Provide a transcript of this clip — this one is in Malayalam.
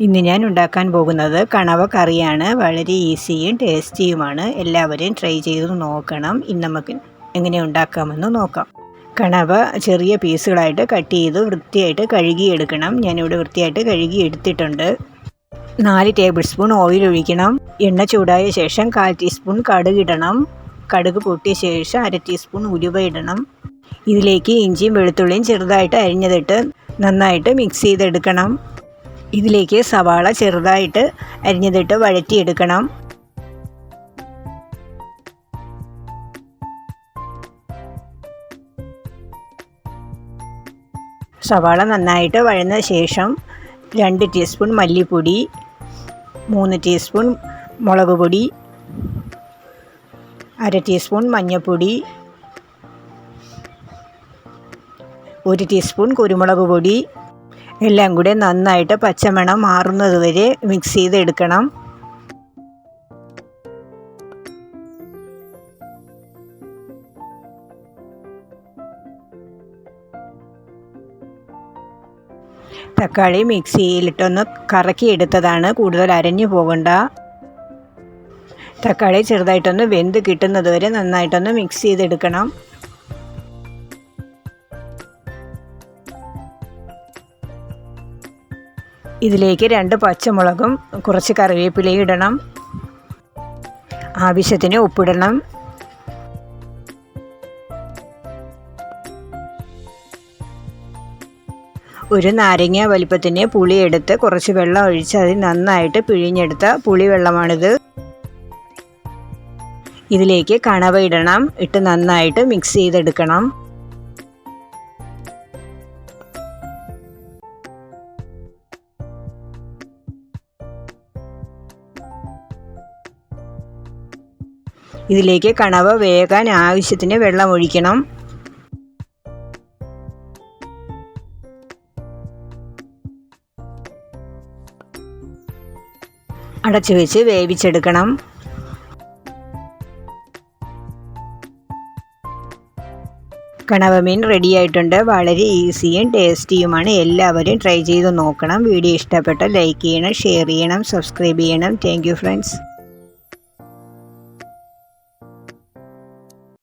ഇന്ന് ഞാൻ ഉണ്ടാക്കാൻ പോകുന്നത് കണവ കറിയാണ്. വളരെ ഈസിയും ടേസ്റ്റിയുമാണ്. എല്ലാവരും ട്രൈ ചെയ്ത് നോക്കണം. ഇന്ന് നമുക്ക് എങ്ങനെ ഉണ്ടാക്കാമെന്ന് നോക്കാം. കണവ ചെറിയ പീസുകളായിട്ട് കട്ട് ചെയ്ത് വൃത്തിയായിട്ട് കഴുകിയെടുക്കണം. ഞാനിവിടെ വൃത്തിയായിട്ട് കഴുകി എടുത്തിട്ടുണ്ട് നാല് ടേബിൾ സ്പൂൺ ഓയിൽ ഒഴിക്കണം. എണ്ണ ചൂടായ ശേഷം കാൽ ടീസ്പൂൺ കടുക് ഇടണം. കടുക് പൊട്ടിയ ശേഷം അര ടീസ്പൂൺ ഉലുവ ഇടണം. ഇതിലേക്ക് ഇഞ്ചിയും വെളുത്തുള്ളിയും ചെറുതായിട്ട് അരിഞ്ഞതിട്ട് നന്നായിട്ട് മിക്സ് ചെയ്തെടുക്കണം. ഇതിലേക്ക് സവാള ചെറുതായിട്ട് അരിഞ്ഞതിട്ട് വഴറ്റിയെടുക്കണം. സവാള നന്നായിട്ട് വഴന്ന ശേഷം രണ്ട് ടീസ്പൂൺ മല്ലിപ്പൊടി മൂന്ന് ടീസ്പൂൺ മുളക് പൊടി അര ടീസ്പൂൺ മഞ്ഞൾപ്പൊടി ഒരു ടീസ്പൂൺ കുരുമുളക് പൊടി എല്ലാം കൂടെ നന്നായിട്ട് പച്ചമണം മാറുന്നത് വരെ മിക്സ് ചെയ്തെടുക്കണം. തക്കാളി മിക്സിയിലിട്ടൊന്ന് കറക്കിയെടുത്തതാണ് കൂടുതൽ അരഞ്ഞു പോകണ്ട. തക്കാളി ചെറുതായിട്ടൊന്ന് വെന്ത് കിട്ടുന്നത് വരെ നന്നായിട്ടൊന്ന് മിക്സ് ചെയ്തെടുക്കണം. ഇതിലേക്ക് രണ്ട് പച്ചമുളകും കുറച്ച് കറിവേപ്പിലയും ഇടണം. ആവശ്യത്തിന് ഉപ്പിടണം. ഒരു നാരങ്ങ വലിപ്പത്തിന് പുളിയെടുത്ത് കുറച്ച് വെള്ളം ഒഴിച്ച് അതിൽ നന്നായിട്ട് പിഴിഞ്ഞെടുത്ത പുളിവെള്ളമാണിത്. ഇതിലേക്ക് കണവ ഇടണം. ഇട്ട് നന്നായിട്ട് മിക്സ് ചെയ്തെടുക്കണം. ഇതിലേക്ക് കണവ വേകാൻ ആവശ്യത്തിന് വെള്ളം ഒഴിക്കണം അടച്ചു വെച്ച് വേവിച്ചെടുക്കണം. കണവ മീൻ റെഡി ആയിട്ടുണ്ട്. വളരെ ഈസിയും ടേസ്റ്റിയുമാണ് എല്ലാവരും ട്രൈ ചെയ്ത് നോക്കണം. വീഡിയോ ഇഷ്ടപ്പെട്ട ലൈക്ക് ചെയ്യണം ഷെയർ ചെയ്യണം സബ്സ്ക്രൈബ് ചെയ്യണം. Thank friends